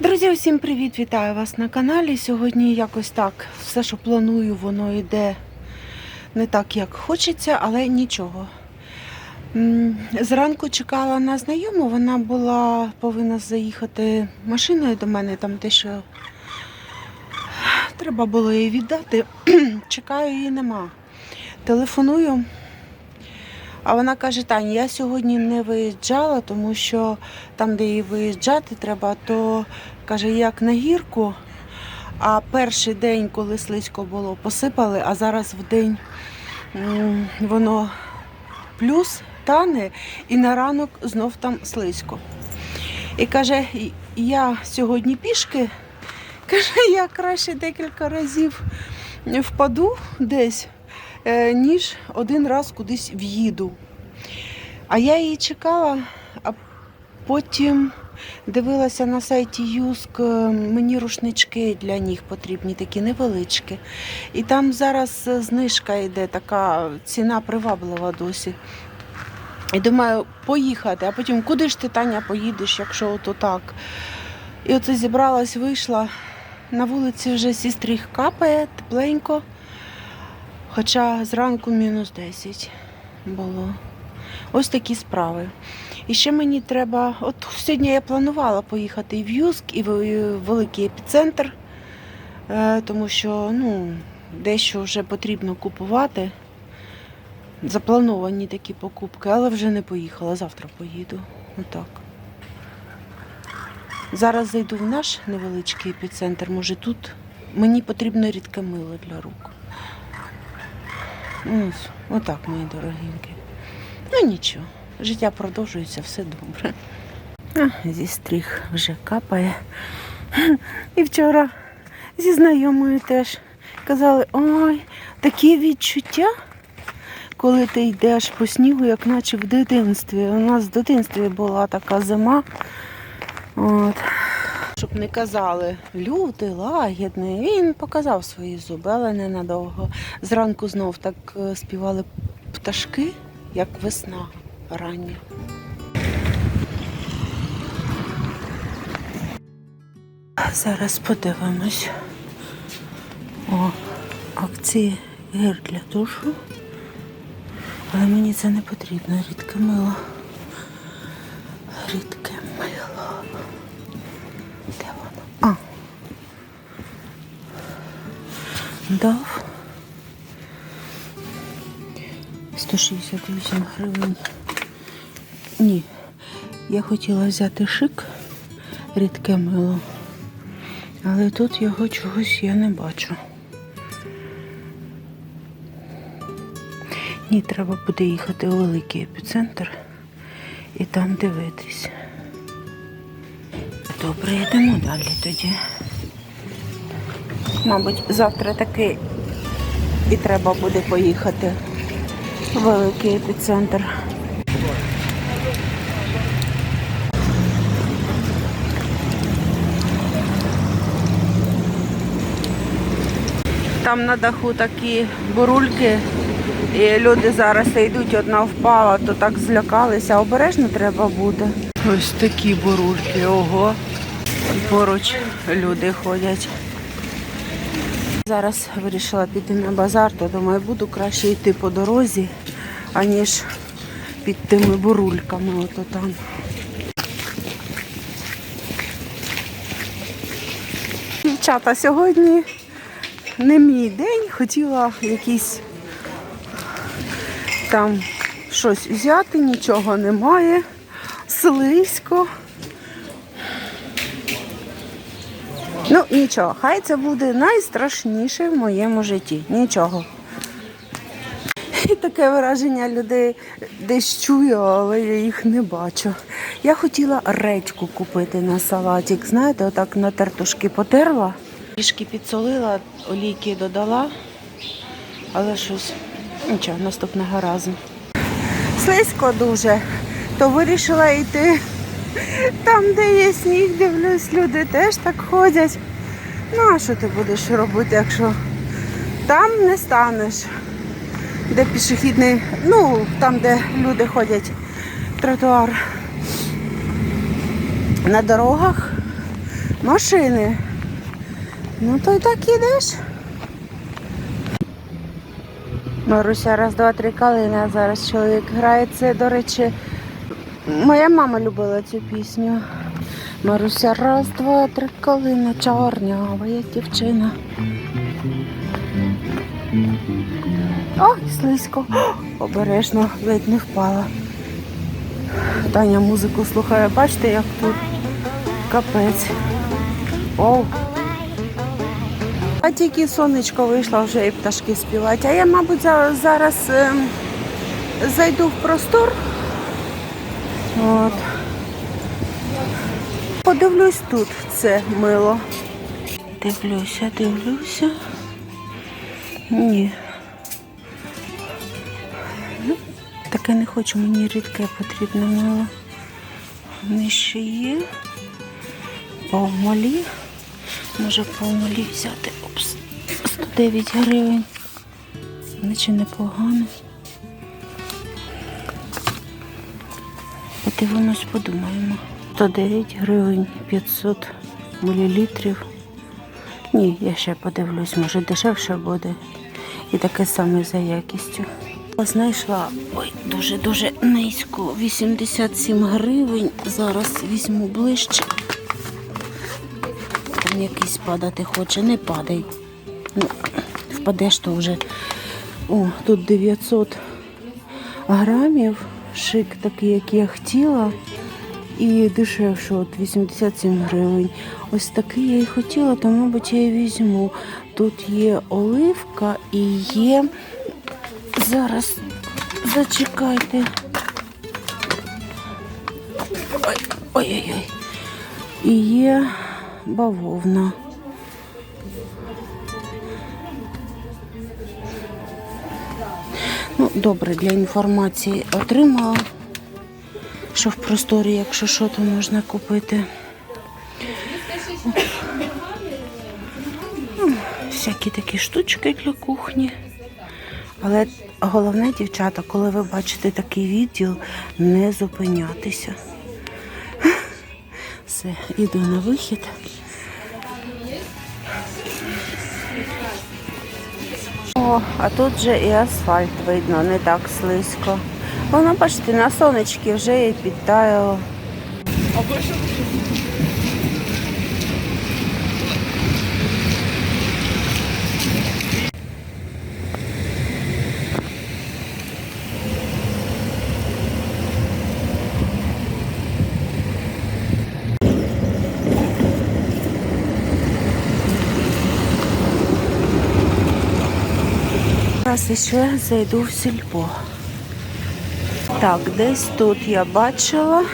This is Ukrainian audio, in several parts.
Друзі, усім привіт! Вітаю вас на каналі. Сьогодні якось так. Все, що планую, воно йде не так, як хочеться, але нічого. Зранку чекала на знайому, вона була повинна заїхати машиною до мене, там те, що треба було їй віддати. Чекаю, її нема. Телефоную. А вона каже: Таня, я сьогодні не виїжджала, тому що там, де їй виїжджати треба, то каже, як на гірку. А перший день, коли слизько було, посипали, а зараз в день воно плюс тане, і на ранок знов там слизько. І каже, я сьогодні пішки, каже, я краще декілька разів впаду десь, ніж один раз кудись в'їду. А я її чекала, а потім дивилася на сайті Юск, е, мені рушнички для ніг потрібні, такі невеличкі. І там зараз е, знижка йде, така ціна приваблива досі. І думаю, поїхати, а потім куди ж ти, Таня, поїдеш, якщо ото так. І оце зібралась, вийшла. На вулиці вже сістріх капає, тепленько. Хоча зранку мінус 10 було. Ось такі справи. І ще мені треба. От сьогодні я планувала поїхати і в Юск, і в великий епіцентр, е, тому що ну, дещо вже потрібно купувати. Заплановані такі покупки, але вже не поїхала. Завтра поїду. Отак. Зараз зайду в наш невеличкий епіцентр. Може тут мені потрібно рідке мило для рук. Ось, отак, мої дорогенькі. Ну нічого, життя продовжується, все добре. А, зі стріх вже капає. І вчора зі знайомою теж казали, ой, такі відчуття, коли ти йдеш по снігу, як наче в дитинстві. У нас в дитинстві була така зима. От. Щоб не казали, лютий, лагідний. Він показав свої зуби, але ненадовго. Зранку знов так е, співали пташки, як весна рання. Зараз подивимось. О, акції гель для душу. Але мені це не потрібно, рідке мило. Рідке Дав. 168 гривень. Ні. Я хотіла взяти шик, рідке мило. Але тут його чогось я не бачу. Ні, треба буде їхати у великий епіцентр і там дивитись. Добре, йдемо далі тоді. Мабуть, завтра таки і треба буде поїхати у великий епіцентр. Там на даху такі бурульки, і люди зараз йдуть, одна впала, то так злякалися. Обережно треба бути. Ось такі бурульки, ого. Поруч люди ходять. Зараз вирішила піти на базар, то думаю, буду краще йти по дорозі, аніж під тими бурульками. Ото там. Дівчата, сьогодні не мій день, хотіла якийсь там щось взяти, нічого немає, слизько. Ну, нічого, хай це буде найстрашніше в моєму житті. Нічого. І таке враження людей десь чую, але я їх не бачу. Я хотіла редьку купити на салатик. Знаєте, отак на тертушки потерла. Трішки підсолила, олійки додала, але щось нічого, наступного разу. Слизько дуже, то вирішила йти там, де є сніг, дивлюсь, люди теж так ходять. Ну, а що ти будеш робити, якщо там не станеш, де пішохідний, ну, там, де люди ходять, тротуар. На дорогах машини. Ну то й так ідеш. Маруся, раз, два, три калини, а зараз чоловік грає. Це, до речі, моя мама любила цю пісню. Маруся, раз, два, три калина, чорнява я дівчина. Ой, слизько. Обережно, ледь не впала. Таня музику слухає, бачите, як тут капець. Оу. А тільки сонечко вийшло, вже і пташки співають. А я, мабуть, зараз ем, зайду в простор. От. Подивлюсь тут це мило. Дивлюся, дивлюся. Ні. Ну, Таке не хочу, мені рідке потрібно мило. Вони ще є. Повмалі. Може повмалі взяти. Опс. 109 гривень. Наче непогано. Подивимось, подумаємо. 109 гривень 500 мілілітрів. Ні, я ще подивлюсь, може дешевше буде. І таке саме за якістю. Знайшла ой, дуже-дуже низько. 87 гривень. Зараз візьму ближче. Там якийсь падати хоче, не падай. Ну, впадеш то вже. О, тут 900 грамів. Шик такий, як я хотіла. І дешевше, от 87 гривень. Ось такий я і хотіла, то, мабуть, я і візьму. Тут є оливка і є. Зараз зачекайте. Ой, Ой-ой-ой. І є бавовна. Добре, для інформації отримала, що в просторі, якщо що, то можна купити. Ну, Всякі такі штучки для кухні. Але головне, дівчата, коли ви бачите такий відділ, не зупинятися. Все, іду на вихід. А тут вже і асфальт видно, не так слизько. Воно, бачите, на сонечки вже і підтаяло. Зараз ще зайду в сільпо. Так, десь тут я бачила.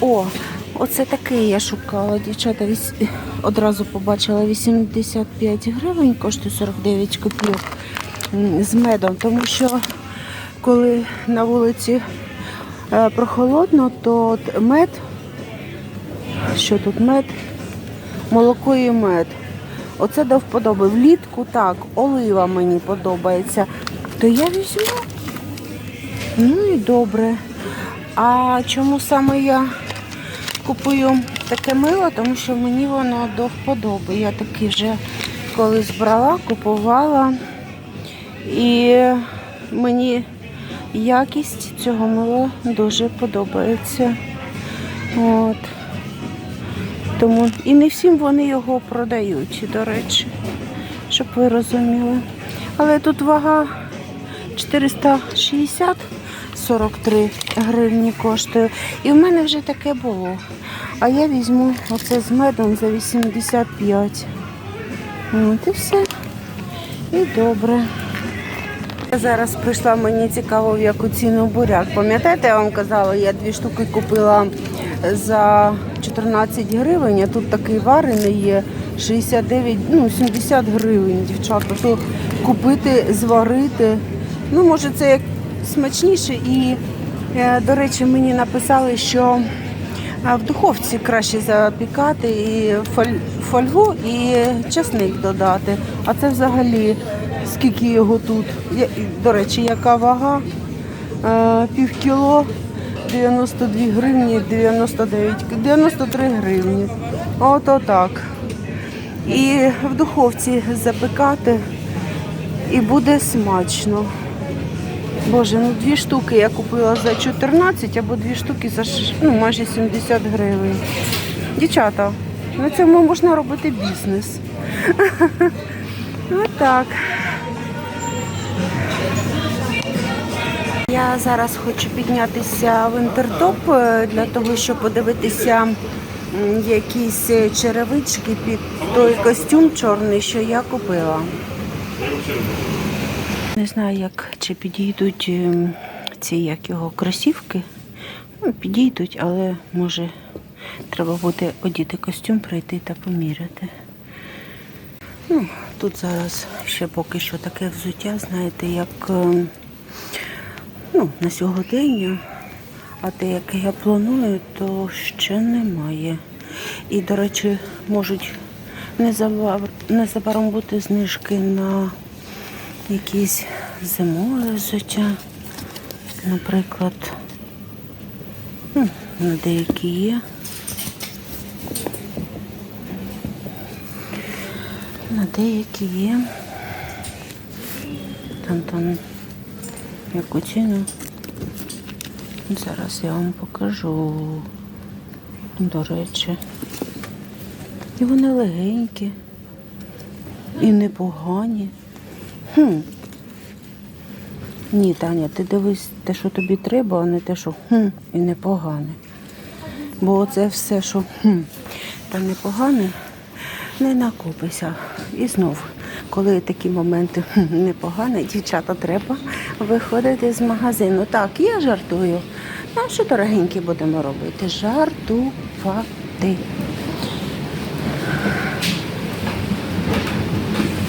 О, оце такий я шукала, дівчата. Одразу побачила 85 гривень, коштує 49 копійок з медом, тому що коли на вулиці е, прохолодно, то от мед, що тут мед, молоко і мед. Оце до вподоби. Влітку так, олива мені подобається. То я візьму. Ну і добре. А чому саме я купую таке мило? Тому що мені воно до вподоби. Я таке вже колись брала, купувала. І мені якість цього мила дуже подобається. От. Тому і не всім вони його продають, до речі, щоб ви розуміли. Але тут вага 460 43 гривні коштує. І в мене вже таке було. А я візьму оце з медом за 85. От і все. І добре. Зараз прийшла, мені цікаво, в яку ціну буряк. Пам'ятаєте, я вам казала, я дві штуки купила за 14 гривень, а тут такий варений є 69, ну 70 гривень, дівчата. То купити, зварити. Ну, може, це як смачніше. І, е, до речі, мені написали, що в духовці краще запікати і фоль- фольгу і чесник додати. А це взагалі скільки його тут. До речі, яка вага? Е, Пів кіло 92 гривні 99, 93 гривні. Ото так. І в духовці запекати, і буде смачно. Боже, ну дві штуки я купила за 14 або дві штуки за ну, майже 70 гривень. Дівчата, на цьому можна робити бізнес. Отак. Я зараз хочу піднятися в інтертоп е, для того, щоб подивитися якісь е, черевички під той костюм чорний, що я купила. Не знаю, як чи підійдуть ем, ці як його кросівки. Ну, підійдуть, але може треба буде одіти костюм, прийти та поміряти. Ну, тут зараз ще поки що таке взуття, знаєте, як ем, ну, на сьогодення, а те, яке я планую, то ще немає. І, до речі, можуть незабаром бути знижки на якісь зимове взуття, наприклад. На деякі є. На деякі є. Там там яку ціну. Зараз я вам покажу. До речі. І вони легенькі. І непогані. Хм. Ні, Таня, ти дивись те, що тобі треба, а не те, що хм і непогане. Бо це все, що хм та непогане, не накопися. І знов, коли такі моменти хм, непогане, дівчата, треба виходити з магазину. Так, я жартую. Ну, що дорогенькі будемо робити? Жартувати.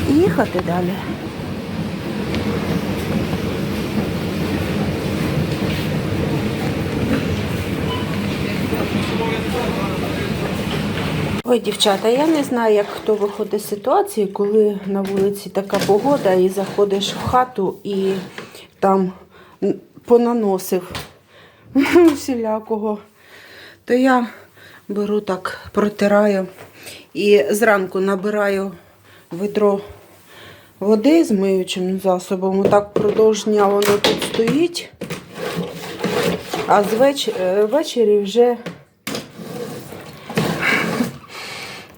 Їхати далі. Ой, дівчата, я не знаю, як хто виходить з ситуації, коли на вулиці така погода і заходиш в хату і там понаносив всілякого. То я беру так, протираю і зранку набираю ведро води з миючим засобом. Отак впродовж дня воно тут стоїть, а е, ввечері вже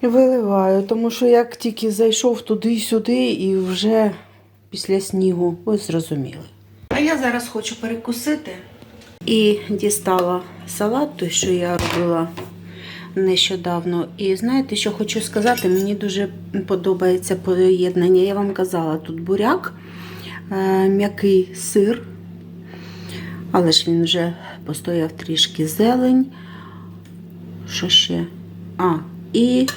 виливаю, тому що як тільки зайшов туди-сюди і вже після снігу, ви зрозуміли. А я зараз хочу перекусити і дістала салат, той, що я робила нещодавно. І знаєте, що хочу сказати? Мені дуже подобається поєднання. Я вам казала, тут буряк, е, м'який сир, але ж він вже постояв трішки зелень. Що ще? А, і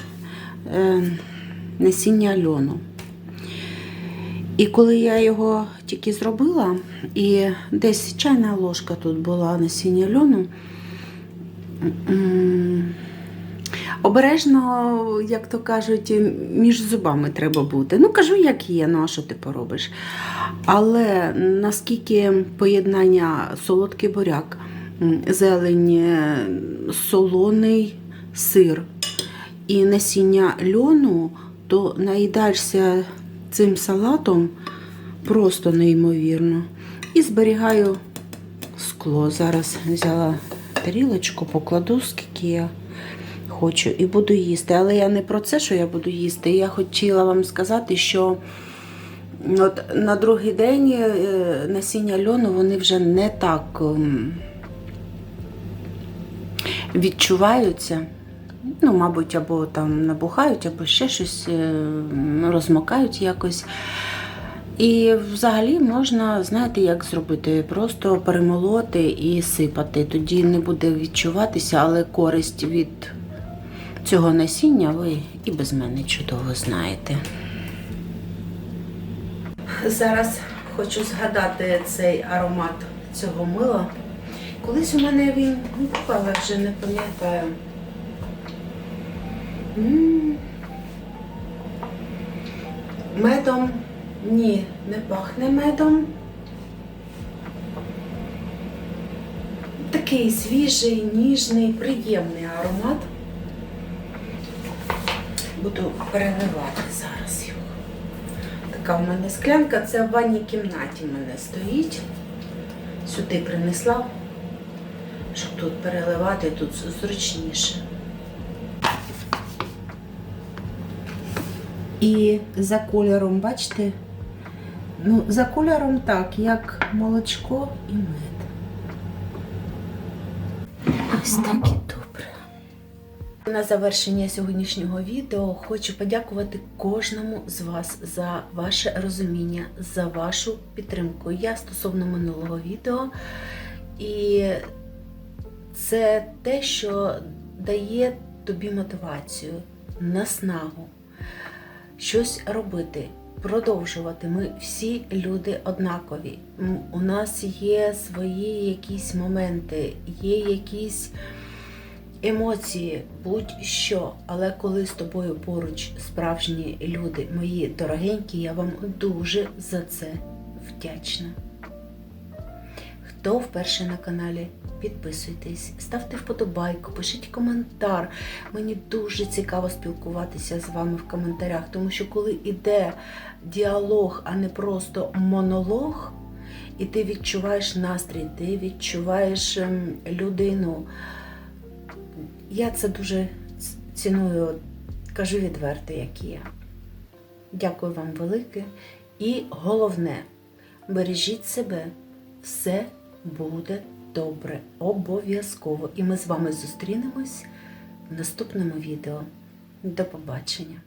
насіння льону. І коли я його тільки зробила, і десь чайна ложка тут була насіння льону, обережно, як то кажуть, між зубами треба бути. Ну, кажу, як є, ну а що ти поробиш. Але наскільки поєднання солодкий буряк, зелень, е, солоний сир і насіння льону, то наїдаєшся цим салатом просто неймовірно. І зберігаю скло. Зараз взяла тарілочку, покладу, скільки я хочу, і буду їсти. Але я не про це, що я буду їсти. Я хотіла вам сказати, що от на другий день е, насіння льону вони вже не так ем, відчуваються. Ну, мабуть, або там набухають, або ще щось е, розмокають якось. І взагалі можна, знаєте, як зробити? Просто перемолоти і сипати. Тоді не буде відчуватися, але користь від цього насіння ви і без мене чудово знаєте. Зараз хочу згадати цей аромат цього мила. Колись у мене він був, вже не пам'ятаю. М. Медом ні, не пахне медом. Такий свіжий, ніжний, приємний аромат. Буду переливати зараз його. Така в мене склянка, це в ванній кімнаті в мене стоїть. Сюди принесла, щоб тут переливати, тут зручніше. І за кольором, бачите? Ну, за кольором так, як молочко і мед. Ось так і добре. На завершення сьогоднішнього відео хочу подякувати кожному з вас за ваше розуміння, за вашу підтримку. Я стосовно минулого відео, і це те, що дає тобі мотивацію, наснагу, щось робити. Продовжувати. Ми всі люди однакові. У нас є свої якісь моменти, є якісь емоції, будь-що. Але коли з тобою поруч справжні люди, мої дорогенькі, я вам дуже за це вдячна. Хто вперше на каналі, підписуйтесь, ставте вподобайку, пишіть коментар. Мені дуже цікаво спілкуватися з вами в коментарях, тому що коли іде діалог, а не просто монолог, і ти відчуваєш настрій, ти відчуваєш ем, людину. Я це дуже ціную, кажу відверто, як є. Дякую вам велике. І головне, бережіть себе, все буде добре, обов'язково. І ми з вами зустрінемось в наступному відео. До побачення!